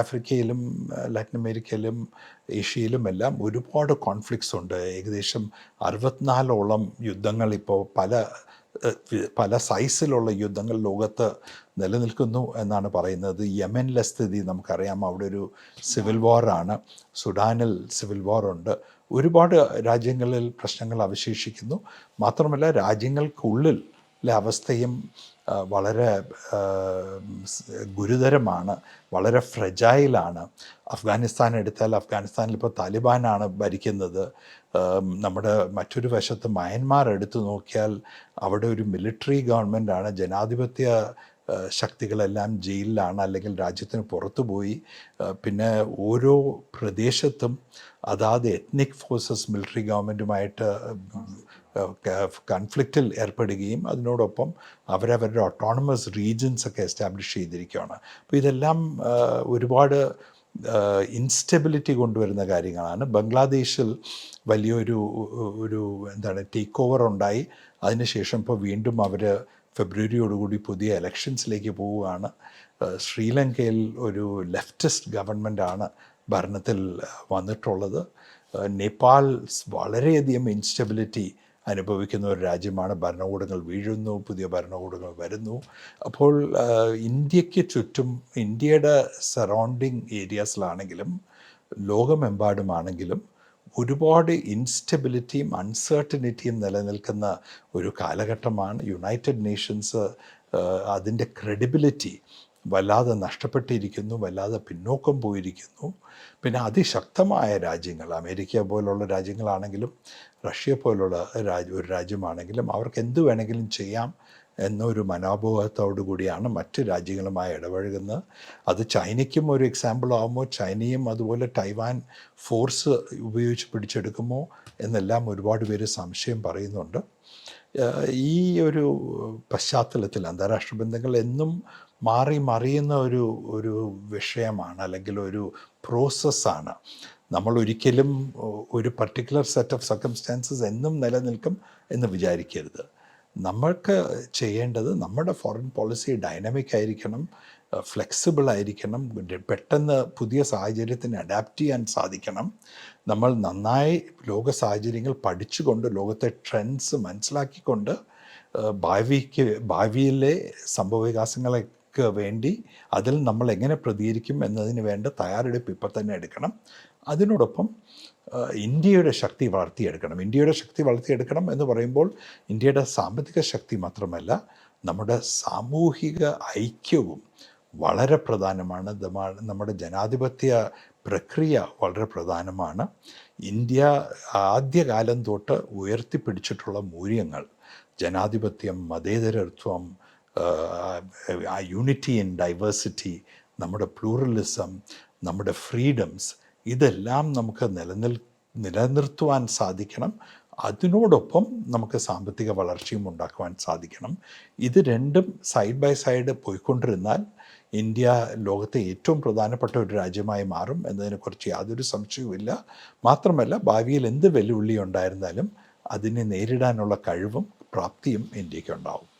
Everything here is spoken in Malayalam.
ആഫ്രിക്കയിലും ലാറ്റിൻ അമേരിക്കയിലും ഏഷ്യയിലും എല്ലാം ഒരുപാട് കോൺഫ്ലിക്ട്സ് ഉണ്ട്. ഏകദേശം അറുപത്തിനാലോളം യുദ്ധങ്ങൾ ഇപ്പോൾ പല പല സൈസിലുള്ള യുദ്ധങ്ങൾ ലോകത്ത് നിലനിൽക്കുന്നു എന്നാണ് പറയുന്നത്. യമനിലെ സ്ഥിതി നമുക്കറിയാം. അവിടെ ഒരു സിവിൽ വാറാണ് സുഡാനിൽ സിവിൽ വാറുണ്ട് ഒരുപാട് രാജ്യങ്ങളിൽ പ്രശ്നങ്ങൾ അവശേഷിക്കുന്നു. മാത്രമല്ല രാജ്യങ്ങൾക്കുള്ളിൽ അവസ്ഥയും വളരെ ഗുരുതരമാണ് വളരെ ഫ്രജൈലാണ്. അഫ്ഗാനിസ്ഥാൻ എടുത്താൽ അഫ്ഗാനിസ്ഥാനിൽ ഇപ്പോൾ താലിബാനാണ് ഭരിക്കുന്നത്. നമ്മുടെ മറ്റൊരു വശത്ത് മയന്മാർ എടുത്തു നോക്കിയാൽ അവിടെ ഒരു മിലിറ്ററി ഗവൺമെന്റാണ് ജനാധിപത്യ ശക്തികളെല്ലാം ജയിലിലാണ് അല്ലെങ്കിൽ രാജ്യത്തിന് പുറത്തു പോയി. പിന്നെ ഓരോ പ്രദേശത്തും അതാത് എത്നിക് ഫോഴ്സസ് മിലിറ്ററി ഗവൺമെന്റുമായിട്ട് കൺഫ്ലിക്റ്റിൽ ഏർപ്പെടുകയും അതിനോടൊപ്പം അവരവരുടെ ഓട്ടോണമസ് റീജിയൻസ് ഒക്കെ എസ്റ്റാബ്ലിഷ് ചെയ്തിരിക്കുകയാണ്. അപ്പോൾ ഇതെല്ലാം ഒരുപാട് ഇൻസ്റ്റെബിലിറ്റി കൊണ്ടുവരുന്ന കാര്യങ്ങളാണ്. ബംഗ്ലാദേശിൽ വലിയൊരു ഒരു എന്താണ് ടേക്ക് ഓവർ ഉണ്ടായി. അതിനുശേഷം ഇപ്പോൾ വീണ്ടും അവർ ഫെബ്രുവരിയോടുകൂടി പുതിയ എലക്ഷൻസിലേക്ക് പോവുകയാണ്. ശ്രീലങ്കയിൽ ഒരു ലെഫ്റ്റിസ്റ്റ് ഗവൺമെന്റാണ് ഭരണത്തിൽ വന്നിട്ടുള്ളത്. നേപ്പാൾ വളരെയധികം ഇൻസ്റ്റബിലിറ്റി അനുഭവിക്കുന്ന ഒരു രാജ്യമാണ്. ഭരണകൂടങ്ങൾ വീഴുന്നു പുതിയ ഭരണകൂടങ്ങൾ വരുന്നു. അപ്പോൾ ഇന്ത്യയ്ക്ക് ചുറ്റും ഇന്ത്യയുടെ സറൗണ്ടിങ് ഏരിയാസിലാണെങ്കിലും ലോകമെമ്പാടുമാണെങ്കിലും ഒരുപാട് ഇൻസ്റ്റെബിലിറ്റിയും അൺസർട്ടനിറ്റിയും നിലനിൽക്കുന്ന ഒരു കാലഘട്ടമാണ്. യുണൈറ്റഡ് നേഷൻസ് അതിന്റെ ക്രെഡിബിലിറ്റി വല്ലാതെ നഷ്ടപ്പെട്ടിരിക്കുന്നു വല്ലാതെ പിന്നോക്കം പോയിരിക്കുന്നു. പിന്നെ അതിശക്തമായ രാജ്യങ്ങൾ അമേരിക്ക പോലുള്ള രാജ്യങ്ങളാണെങ്കിലും റഷ്യ പോലുള്ള രാജ്യ ഒരു രാജ്യമാണെങ്കിലും അവർക്ക് എന്ത് വേണമെങ്കിലും ചെയ്യാം എന്നൊരു മനോഭാവത്തോടു കൂടിയാണ് മറ്റ് രാജ്യങ്ങളുമായി ഇടപഴകുന്നത്. അത് ചൈനയ്ക്കും ഒരു എക്സാമ്പിൾ ആകുമോ ചൈനയും അതുപോലെ ടൈവാൻ ഫോഴ്സ് ഉപയോഗിച്ച് പിടിച്ചെടുക്കുമോ? എന്നെല്ലാം ഒരുപാട് പേര് സംശയം പറയുന്നുണ്ട്. ഈ ഒരു പശ്ചാത്തലത്തിൽ അന്താരാഷ്ട്ര ബന്ധങ്ങൾ എന്നും മാറി മറിയുന്ന ഒരു ഒരു വിഷയമാണ് അല്ലെങ്കിൽ ഒരു പ്രോസസ്സാണ്. നമ്മൾ ഒരിക്കലും ഒരു പർട്ടിക്കുലർ സെറ്റ് ഓഫ് സർക്കംസ്റ്റാൻസസ് എന്നും നിലനിൽക്കും എന്ന് വിചാരിക്കരുത്. നമ്മൾക്ക് ചെയ്യേണ്ടത് നമ്മുടെ ഫോറിൻ പോളിസി ഡൈനാമിക് ആയിരിക്കണം ഫ്ലെക്സിബിൾ ആയിരിക്കണം പെട്ടെന്ന് പുതിയ സാഹചര്യത്തിന് അഡാപ്റ്റ് ചെയ്യാൻ സാധിക്കണം. നമ്മൾ നന്നായി ലോക സാഹചര്യങ്ങൾ പഠിച്ചുകൊണ്ട് ലോകത്തെ ട്രെൻഡ്സ് മനസ്സിലാക്കിക്കൊണ്ട് ഭാവിക്ക് ഭാവിയിലെ സംഭവവികാസങ്ങൾക്ക് വേണ്ടി അതിൽ നമ്മൾ എങ്ങനെ പ്രതികരിക്കും എന്നതിന് വേണ്ട തയ്യാറെടുപ്പ് ഇപ്പം തന്നെ എടുക്കണം. അതിനോടൊപ്പം ഇന്ത്യയുടെ ശക്തി വളർത്തിയെടുക്കണം. ഇന്ത്യയുടെ ശക്തി വളർത്തിയെടുക്കണം എന്ന് പറയുമ്പോൾ ഇന്ത്യയുടെ സാമ്പത്തിക ശക്തി മാത്രമല്ല നമ്മുടെ സാമൂഹിക ഐക്യവും വളരെ പ്രധാനമാണ്. നമ്മുടെ ജനാധിപത്യ പ്രക്രിയ വളരെ പ്രധാനമാണ്. ഇന്ത്യ ആദ്യകാലം തൊട്ട് ഉയർത്തിപ്പിടിച്ചിട്ടുള്ള മൂല്യങ്ങൾ ജനാധിപത്യം മതേതരത്വം യൂണിറ്റി ഇൻ ഡൈവേഴ്സിറ്റി നമ്മുടെ പ്ലൂറലിസം നമ്മുടെ ഫ്രീഡംസ് ഇതെല്ലാം നമുക്ക് നിലനിൽ നിലനിർത്തുവാൻ സാധിക്കണം. അതിനോടൊപ്പം നമുക്ക് സാമ്പത്തിക വളർച്ചയും ഉണ്ടാക്കുവാൻ സാധിക്കണം. ഇത് രണ്ടും സൈഡ് ബൈ സൈഡ് പോയിക്കൊണ്ടിരുന്നാൽ ഇന്ത്യ ലോകത്തെ ഏറ്റവും പ്രധാനപ്പെട്ട ഒരു രാജ്യമായി മാറും എന്നതിനെക്കുറിച്ച് യാതൊരു സംശയവുമില്ല മാത്രമല്ല ഭാവിയിൽ എന്ത് വെല്ലുവിളി ഉണ്ടായിരുന്നാലും അതിനെ നേരിടാനുള്ള കഴിവും പ്രാപ്തിയും ഇന്ത്യയ്ക്ക് ഉണ്ടാവും.